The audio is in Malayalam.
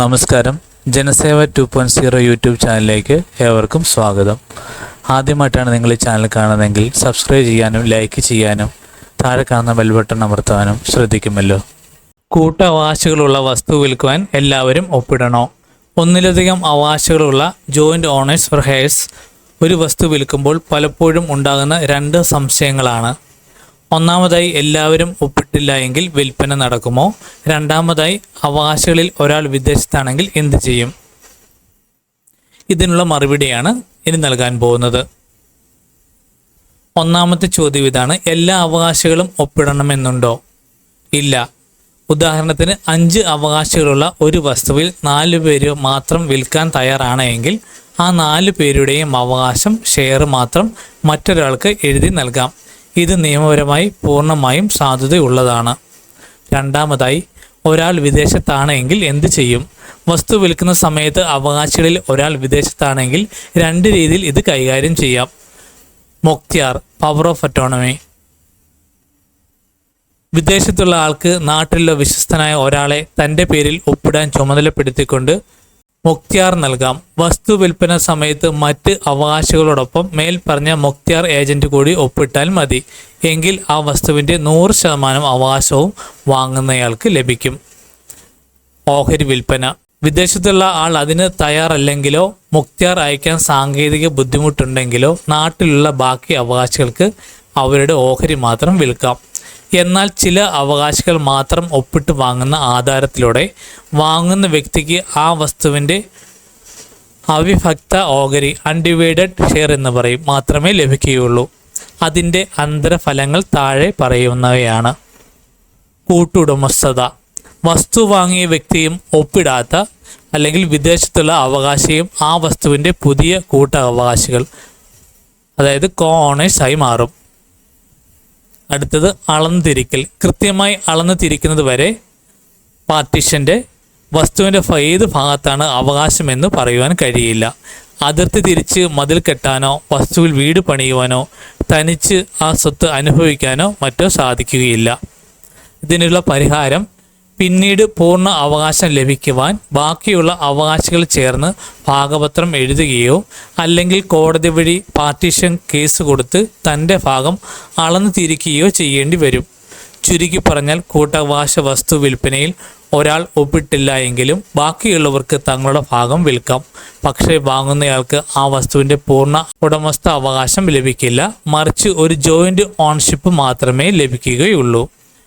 നമസ്കാരം. Janaseva two point zero YouTube ചാനലിലേക്ക് ഏവർക്കും സ്വാഗതം. ആദ്യമായിട്ടാണ് നിങ്ങൾ ഈ ചാനൽ കാണുന്നതെങ്കിൽ സബ്സ്ക്രൈബ് ചെയ്യാനും ലൈക്ക് ചെയ്യാനും താഴെ കാണുന്ന ബെൽ ബട്ടൺ അമർത്താനും ശ്രദ്ധിക്കുമല്ലോ. കൂട്ടവകാശികളുള്ള വസ്തു വിൽക്കുവാൻ എല്ലാവരും ഒപ്പിടണോ? ഒന്നിലധികം അവകാശികളുള്ള ജോയിന്റ് ഓണേഴ്സ് ഫോർ ഹെയർസ് ഒരു വസ്തു വിൽക്കുമ്പോൾ പലപ്പോഴും ഉണ്ടാകുന്ന രണ്ട് സംശയങ്ങളാണ്. ഒന്നാമതായി എല്ലാവരും ഒപ്പിട്ടില്ല എങ്കിൽ വിൽപ്പന നടക്കുമോ? രണ്ടാമതായി അവകാശികളിൽ ഒരാൾ വിദേശത്താണെങ്കിൽ എന്ത് ചെയ്യും? ഇതിനുള്ള മറുപടിയാണ് ഇനി നൽകാൻ പോകുന്നത്. ഒന്നാമത്തെ ചോദ്യം ഇതാണ് എല്ലാ അവകാശികളും ഒപ്പിടണമെന്നുണ്ടോ? ഇല്ല. ഉദാഹരണത്തിന് അഞ്ച് അവകാശികളുള്ള ഒരു വസ്തുവിൽ നാല് പേര് മാത്രം വിൽക്കാൻ തയ്യാറാണെങ്കിൽ ആ നാല് പേരുടെയും അവകാശം ഷെയർ മാത്രം മറ്റൊരാൾക്ക് എഴുതി നൽകാം. ഇത് നിയമപരമായി പൂർണമായും സാധുതയുള്ളതാണ്. രണ്ടാമതായി ഒരാൾ വിദേശത്താണെങ്കിൽ എന്ത് ചെയ്യും? വസ്തു വിൽക്കുന്ന സമയത്ത് അവകാശികളിൽ ഒരാൾ വിദേശത്താണെങ്കിൽ രണ്ട് രീതിയിൽ ഇത് കൈകാര്യം ചെയ്യാം. മൊക്തിയാർ പവർ ഓഫ് അറ്റോണമി. വിദേശത്തുള്ള ആൾക്ക് നാട്ടിലുള്ള വിശ്വസ്തനായ ഒരാളെ തന്റെ പേരിൽ ഒപ്പിടാൻ ചുമതലപ്പെടുത്തിക്കൊണ്ട് മുക്തിയാർ നൽകാം. വസ്തു വിൽപ്പന സമയത്ത് മറ്റ് അവകാശികളോടൊപ്പം മേൽ പറഞ്ഞ മുക്തിയാർ ഏജന്റ് കൂടി ഒപ്പിട്ടാൽ മതി. എങ്കിൽ ആ വസ്തുവിന്റെ നൂറ് ശതമാനം അവകാശവും വാങ്ങുന്നയാൾക്ക് ലഭിക്കും. ഓഹരി വിൽപ്പന. വിദേശത്തുള്ള ആൾ അതിന് തയ്യാറല്ലെങ്കിലോ മുക്തിയാർ അയക്കാൻ സാങ്കേതിക ബുദ്ധിമുട്ടുണ്ടെങ്കിലോ നാട്ടിലുള്ള ബാക്കി അവകാശികൾക്ക് അവരുടെ ഓഹരി മാത്രം വിൽക്കാം. എന്നാൽ ചില അവകാശികൾ മാത്രം ഒപ്പിട്ട് വാങ്ങുന്ന ആധാരത്തിലൂടെ വാങ്ങുന്ന വ്യക്തിക്ക് ആ വസ്തുവിന്റെ അവിഭക്ത ഓഹരി അൺഡിവൈഡഡ് ഷെയർ എന്ന് പറയും മാത്രമേ ലഭിക്കുകയുള്ളൂ. അതിന്റെ അന്തരഫലങ്ങൾ താഴെ പറയുന്നവയാണ്. കൂട്ടുടമസ്ഥത. വസ്തു വാങ്ങിയ വ്യക്തിയും ഒപ്പിടാത്ത അല്ലെങ്കിൽ വിദേശത്തുള്ള അവകാശിയും ആ വസ്തുവിന്റെ പുതിയ കൂട്ട അവകാശികൾ അതായത് കോ ഓണേഴ്സായി മാറും. അടുത്തത് അളന്ന് തിരിക്കൽ കൃത്യമായി അളന്ന് തിരിക്കുന്നത് വരെ പാർട്ടിഷന്റെ വസ്തുവിന്റെ ഏത് ഭാഗത്താണ് അവകാശമെന്ന് പറയുവാൻ കഴിയില്ല. അതിർത്തി തിരിച്ച് മതിൽ കെട്ടാനോ വസ്തുവിൽ വീട് പണിയുവാനോ തനിച്ച് ആ സ്വത്ത് അനുഭവിക്കാനോ മറ്റോ സാധിക്കുകയില്ല. ഇതിനുള്ള പരിഹാരം പിന്നീട് പൂർണ അവകാശം ലഭിക്കുവാൻ ബാക്കിയുള്ള അവകാശികൾ ചേർന്ന് ഭാഗപത്രം എഴുതുകയോ അല്ലെങ്കിൽ കോടതി വഴി പാർട്ടീഷൻ കേസ് കൊടുത്ത് തന്റെ ഭാഗം അളന്നു തിരിക്കുകയോ ചെയ്യേണ്ടി വരും. ചുരുക്കി പറഞ്ഞാൽ കൂട്ടവകാശ വസ്തു വിൽപ്പനയിൽ ഒരാൾ ഒപ്പിട്ടില്ല എങ്കിലും ബാക്കിയുള്ളവർക്ക് തങ്ങളുടെ ഭാഗം വിൽക്കാം. പക്ഷേ വാങ്ങുന്നയാൾക്ക് ആ വസ്തുവിന്റെ പൂർണ ഉടമസ്ഥ അവകാശം ലഭിക്കില്ല. മറിച്ച് ഒരു ജോയിന്റ് ഓൺഷിപ്പ് മാത്രമേ ലഭിക്കുകയുള്ളൂ.